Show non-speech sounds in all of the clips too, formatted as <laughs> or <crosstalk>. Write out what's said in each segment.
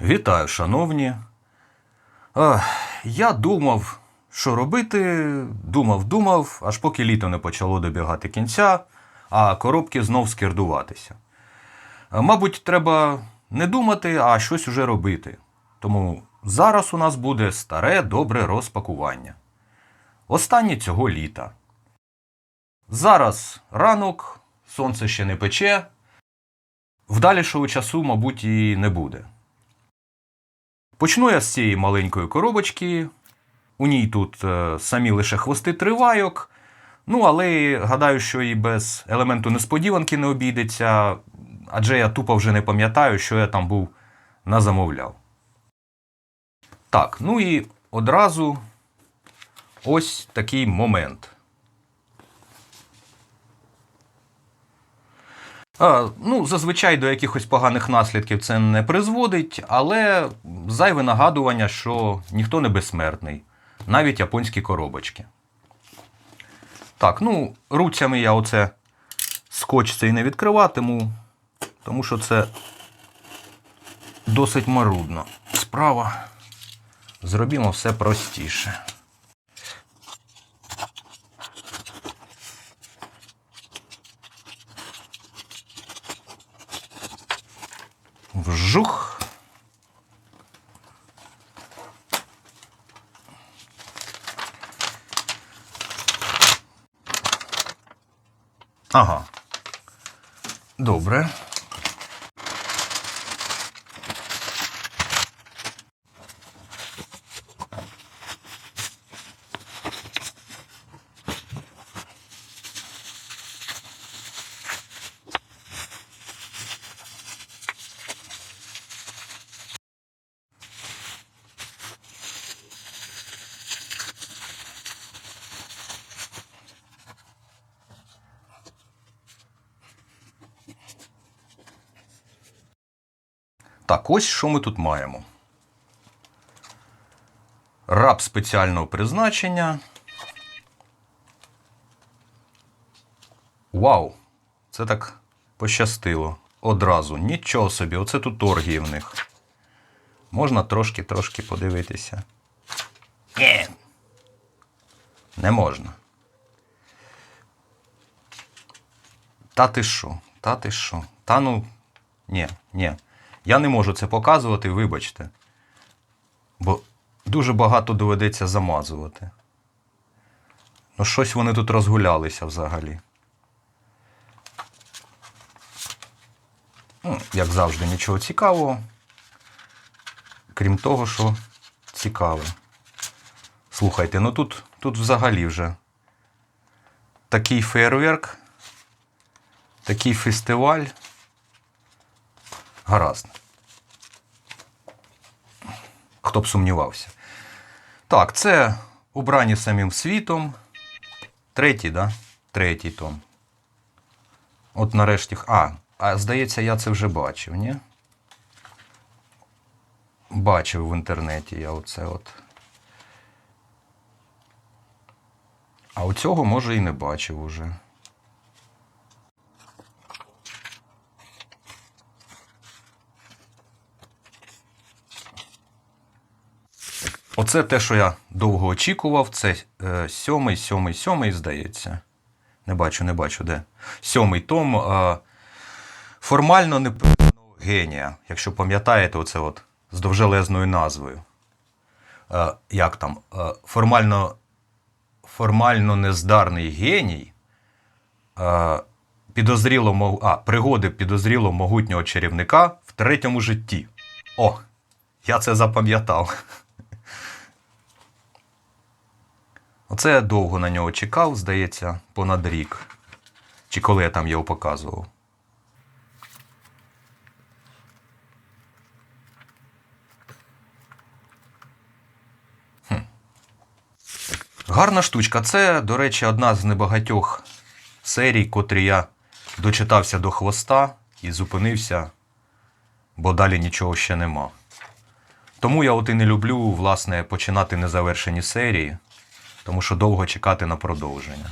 Вітаю, шановні. Е, Я думав, що робити, думав, думав, аж поки літо не почало добігати кінця, а коробки знов скердуватися. Е, Мабуть, треба не думати, а щось уже робити. Тому зараз у нас буде старе добре розпакування. Останнє цього літа. Зараз ранок, сонце ще не пече. Вдалішого часу, мабуть, і не буде. Почну я з цієї маленької коробочки. У ній тут е, самі лише хвости тривайок. Ну, але гадаю, що і без елементу несподіванки не обійдеться, адже я тупо вже не пам'ятаю, що я там був назамовляв. Так, ну і одразу ось такий момент. А, ну, зазвичай до якихось поганих наслідків це не призводить, але зайве нагадування, що ніхто не безсмертний, навіть японські коробочки. Так, ну, руцями я оце скотч цей не відкриватиму, тому що це досить марудно. Справа. Зробімо все простіше. Вжух. Ага. Добре. Так, ось що ми тут маємо. Раб спеціального призначення. Вау! Це так пощастило. Одразу. Нічого собі, оце тут оргії в них. Можна трошки-трошки подивитися. Ні. Не можна. Та ти що? Та ти що? Та ну. Ні, ні. Я не можу це показувати, вибачте. Бо дуже багато доведеться замазувати. Ну, щось вони тут розгулялися взагалі. Ну, як завжди, нічого цікавого. Крім того, що цікаве. Слухайте, ну тут, тут взагалі вже такий фейерверк, такий фестиваль. Гаразд. Хто б сумнівався. Так, це убрані самим світом. Третій, да? Третій том. От нарешті. А, а здається, я це вже бачив, ні? Бачив в інтернеті я оце от. А у цього, може, і не бачив уже. Оце те, що я довго очікував. Це е, сьомий, сьомий, сьомий, здається. Не бачу, не бачу де. Сьомий том. Е, формально непевного генія. Якщо пам'ятаєте, оце от з довжелезною назвою. Е, як там? Формально, формально нездарний геній. Підозріло, а, пригоди підозріло могутнього чарівника в третьому житті. О, я це запам'ятав. Оце я довго на нього чекав, здається, понад рік. Чи коли я там його показував. Гарна штучка. Це, до речі, одна з небагатьох серій, котрі я дочитався до хвоста і зупинився, бо далі нічого ще нема. Тому я от і не люблю, власне, починати незавершені серії тому що довго чекати на продовження.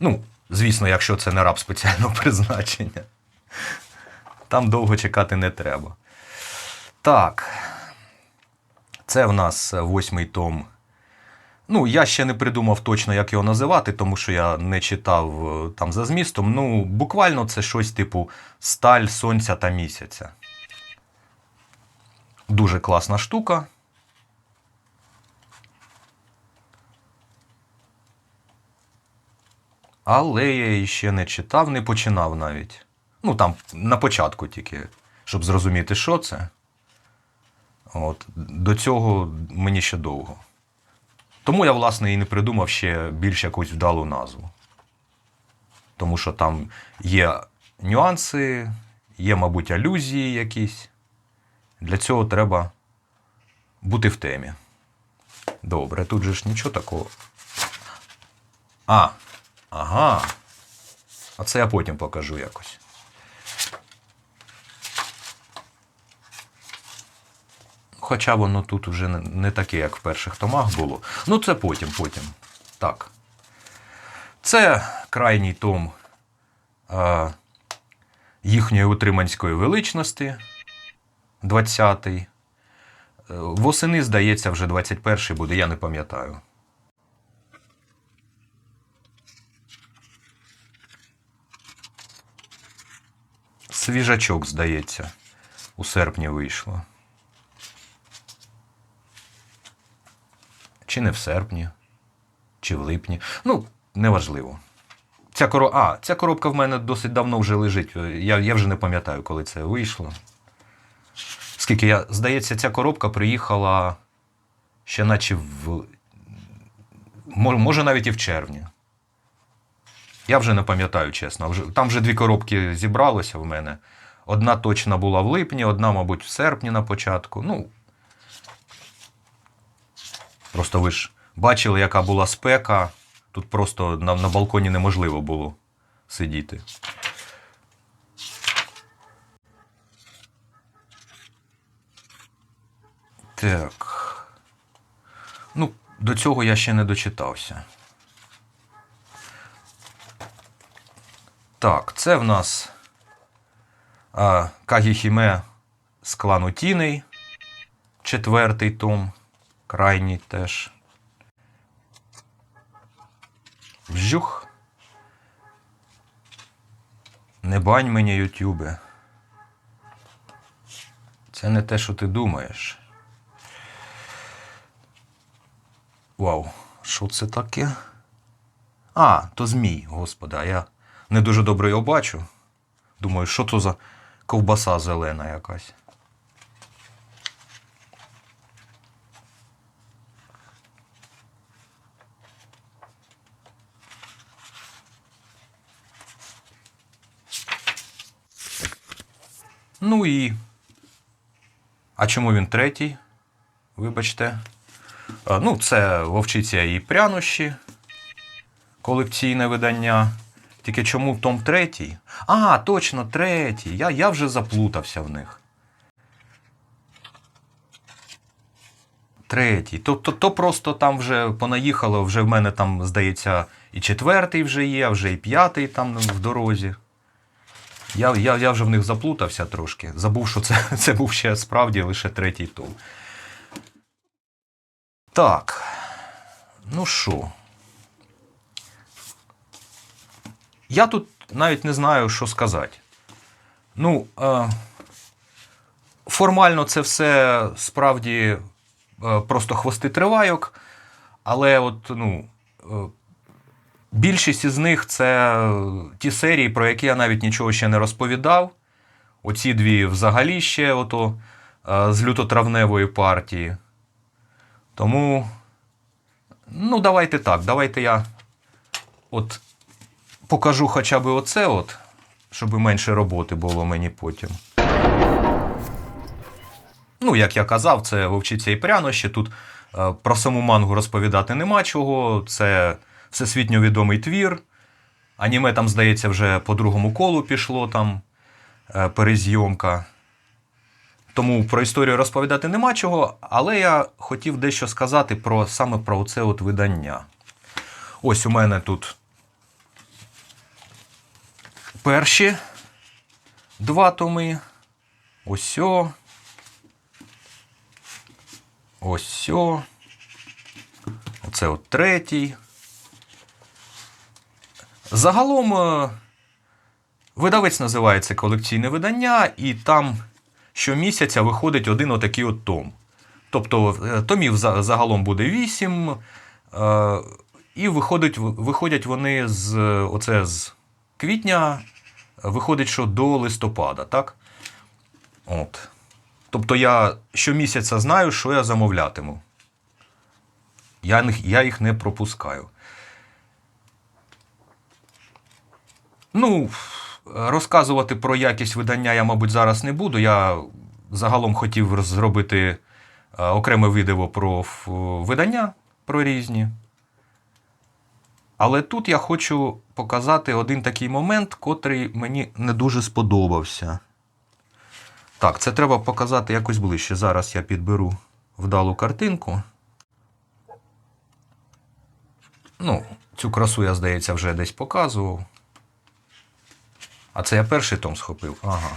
Ну, звісно, якщо це не раб спеціального <laughs> призначення. Там довго чекати не треба. Так. Це в нас восьмий том. Ну, я ще не придумав точно, як його називати, тому що я не читав е, там за змістом. Ну, буквально це щось типу Сталь сонця та місяця. Дуже класна штука. Але я її ще не читав, не починав навіть. Ну, там на початку тільки, щоб зрозуміти, що це. От. До цього мені ще довго. Тому я, власне, і не придумав ще більш якусь вдалу назву. Тому що там є нюанси, є, мабуть, алюзії якісь. Для цього треба бути в темі. Добре, тут же ж нічого такого. А, ага. А це я потім покажу якось. Хоча воно тут вже не- таке, як в перших томах було. Ну, це потім, потім. Так. Це крайній том а, їхньої утриманської величності, 20-й. Е, Восени, здається, вже 21-й буде, я не пам'ятаю. Свіжачок, здається, у серпні вийшло. Чи не в серпні, чи в липні. Ну, неважливо. Ця, коро... а, ця коробка в мене досить давно вже лежить. Я, я вже не пам'ятаю, коли це вийшло. Скільки я, здається, ця коробка приїхала ще наче в. Може, навіть і в червні. Я вже не пам'ятаю, чесно. Там вже дві коробки зібралося в мене. Одна точно була в липні, одна, мабуть, в серпні на початку. Ну, Просто ви ж бачили, яка була спека. Тут просто на, на балконі неможливо було сидіти. Так. Ну, до цього я ще не дочитався. Так, це в нас а, Кагіхіме з клану Тіней. Четвертий том. Крайній теж. Вжух. Не бань мені, Ютюбе. Це не те, що ти думаєш. Вау, що це таке? А, то змій, господи, а я не дуже добре його бачу. Думаю, що то за ковбаса зелена якась. Ну і. А чому він третій? Вибачте. Ну, це вовчиця і прянощі. Колекційне видання. Тільки чому том третій? А, точно, третій. Я, я вже заплутався в них. Третій. То, то, то просто там вже понаїхало, вже в мене там, здається, і четвертий вже є, вже і п'ятий там в дорозі. Я, я, я вже в них заплутався трошки. Забув, що це, <laughs> це був ще справді лише третій том. Так. Ну що? Я тут навіть не знаю, що сказати. Ну, е, формально це все справді е, просто хвости тривайок, але от, ну. Е, Більшість із них це ті серії, про які я навіть нічого ще не розповідав. Оці дві взагалі ще ото, з лютотравневої партії. Тому, ну, давайте так, давайте я от покажу хоча б оце, от, щоб менше роботи було мені потім. Ну, як я казав, це вовчиця і прянощі. Тут е, про саму мангу розповідати нема чого. Це всесвітньо відомий твір. Аніме там, здається, вже по другому колу пішло там е, перезйомка. Тому про історію розповідати нема чого, але я хотів дещо сказати про саме про це от видання. Ось у мене тут перші два томи. Ось. Ось. Оце от третій. Загалом е, видавець називається колекційне видання, і там щомісяця виходить один отакий от том. Тобто е, томів загалом буде 8, е, і виходить, виходять вони з, оце з квітня, виходить, що до листопада, так? От. Тобто я щомісяця знаю, що я замовлятиму. Я, я їх не пропускаю. Ну, розказувати про якість видання я, мабуть, зараз не буду. Я загалом хотів зробити е, окреме відео про видання про різні. Але тут я хочу показати один такий момент, котрий мені не дуже сподобався. Так, це треба показати якось ближче. Зараз я підберу вдалу картинку. Ну, цю красу я, здається, вже десь показував. А це я перший том схопив. Ага.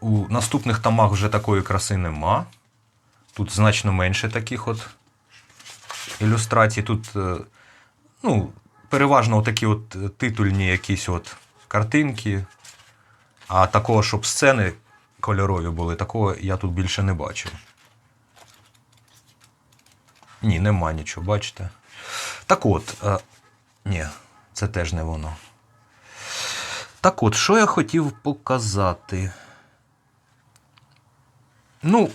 У наступних томах вже такої краси нема. Тут значно менше таких от ілюстрацій. Тут, е, ну, переважно такі от титульні якісь от картинки. А такого, щоб сцени кольорові були, такого я тут більше не бачив. Ні, нема нічого, бачите. Так от, е, ні, це теж не воно. Так от, що я хотів показати? Ну,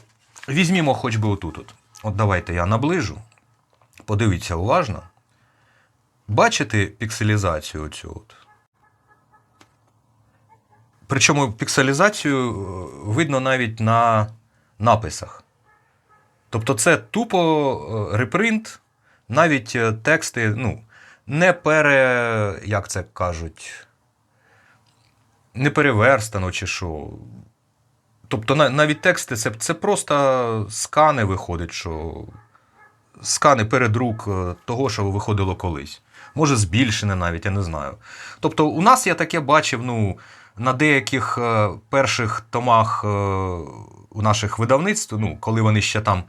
візьмімо хоч би отут. От. от давайте я наближу. Подивіться уважно. Бачите пікселізацію оцю от? Причому пікселізацію е, видно навіть на написах. Тобто це тупо е, репринт, навіть е, тексти, ну, не пере. як це кажуть, не переверстано чи що. Тобто навіть тексти це, це просто скани виходить, що скани передрук е, того, що виходило колись. Може, збільшене навіть, я не знаю. Тобто, у нас я таке бачив, ну, на деяких е, перших томах е, у наших видавництв, ну, коли вони ще там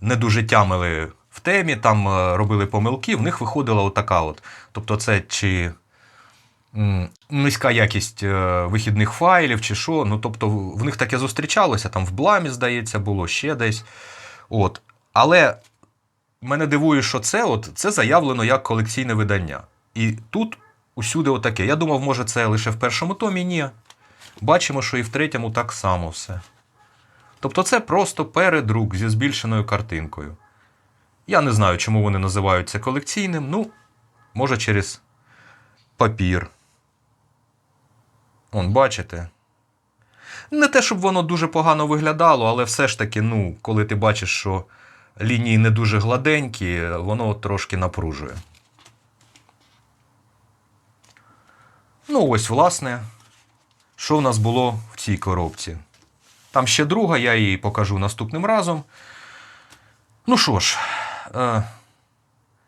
не дуже тямили в темі, там робили помилки, в них виходила отака от. Тобто, це чи низька якість вихідних файлів, чи що. Ну, тобто, в них таке зустрічалося, там в бламі, здається, було ще десь. От. Але мене дивує, що це, от, це заявлено як колекційне видання. І тут усюди отаке. Я думав, може, це лише в першому томі. Ні. Бачимо, що і в третьому так само все. Тобто це просто передрук зі збільшеною картинкою. Я не знаю, чому вони називають це колекційним. Ну, може, через папір. Он, бачите? Не те, щоб воно дуже погано виглядало, але все ж таки, ну, коли ти бачиш, що лінії не дуже гладенькі, воно трошки напружує. Ну, ось, власне, що в нас було в цій коробці. Там ще друга, я її покажу наступним разом. Ну що ж, е,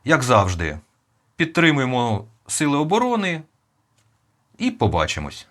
як завжди, підтримуємо Сили оборони і побачимось.